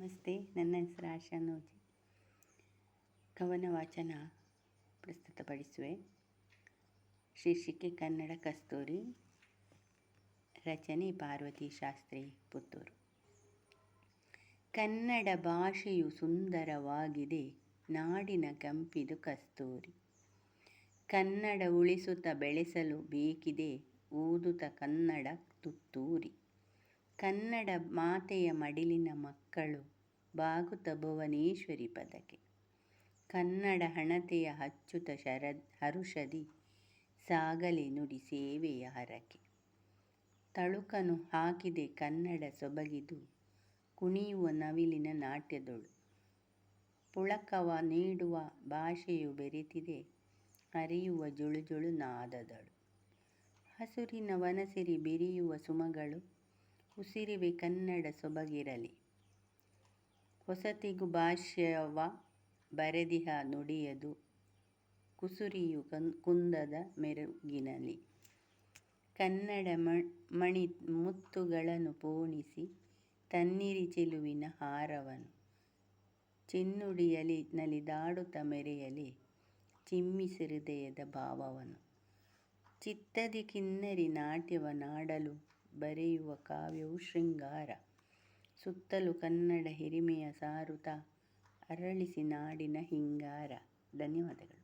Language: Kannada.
ನಮಸ್ತೆ, ನನ್ನ ಹೆಸರು ಆಶಾ ನೋಜಿ ಕವನ ವಾಚನ ಪ್ರಸ್ತುತಪಡಿಸುವೆ ಶೀರ್ಷಿಕೆ ಕನ್ನಡ ಕಸ್ತೂರಿ ರಚನೆ ಪಾರ್ವತಿ ಶಾಸ್ತ್ರಿ ಪುತ್ತೂರು. ಕನ್ನಡ ಭಾಷೆಯು ಸುಂದರವಾಗಿದೆ, ನಾಡಿನ ಕಂಪಿದು ಕಸ್ತೂರಿ. ಕನ್ನಡ ಉಳಿಸುತ್ತಾ ಬೆಳೆಸಲು ಬೇಕಿದೆ ಊದುತ ಕನ್ನಡ ತುತ್ತೂರಿ. ಕನ್ನಡ ಮಾತೆಯ ಮಡಿಲಿನ ಮಕ್ಕಳು ಬಾಗುತ ಭುವನೇಶ್ವರಿ ಪದಕೆ. ಕನ್ನಡ ಹಣತೆಯ ಅಚ್ಚುತ ಶರದ್ ಹರುಷದಿ ಸಾಗಲಿ ನುಡಿ ಸೇವೆಯ ಹರಕೆ. ತಳುಕನು ಹಾಕಿದೆ ಕನ್ನಡ ಸೊಬಗಿದು, ಕುಣಿಯುವ ನವಿಲಿನ ನಾಟ್ಯದೊಳು. ಪುಳಕವ ನೀಡುವ ಭಾಷೆಯು ಬೆರೆತಿದೆ, ಅರಿಯುವ ಜುಳುಜುಳು ನಾದದಳು ಹಸುರಿನ ವನಸಿರಿ ಬಿರಿಯುವ ಸುಮಗಳು ಉಸಿರಿವೆ ಕನ್ನಡ ಸೊಬಗಿರಲಿ. ಹೊಸತಿಗು ಭಾಷ್ಯವ ಬರೆದಿಹ ನುಡಿಯದು ಕುಸುರಿಯು ಕುಂದದ ಮೆರುಗಿನಲಿ. ಕನ್ನಡ ಮಣಿ ಮುತ್ತುಗಳನ್ನು ಪೋಣಿಸಿ ತನ್ನಿರಿ ಚೆಲುವಿನ ಹಾರವನು. ಚಿನ್ನುಡಿಯಲಿ ನಲಿದಾಡುತ್ತ ಮೆರೆಯಲಿ ಚಿಮ್ಮಿಸಿ ಹೃದಯದ ಭಾವವನು. ಚಿತ್ತದಿ ಕಿನ್ನರಿ ನಾಟ್ಯವ ನಾಡಲು ಬರೆಯುವ ಕಾವ್ಯವು ಶೃಂಗಾರ. ಸುತ್ತಲೂ ಕನ್ನಡ ಹಿರಿಮೆಯ ಸಾರುತ ಅರಳಿಸಿ ನಾಡಿನ ಹಿಂಗಾರ. ಧನ್ಯವಾದಗಳು.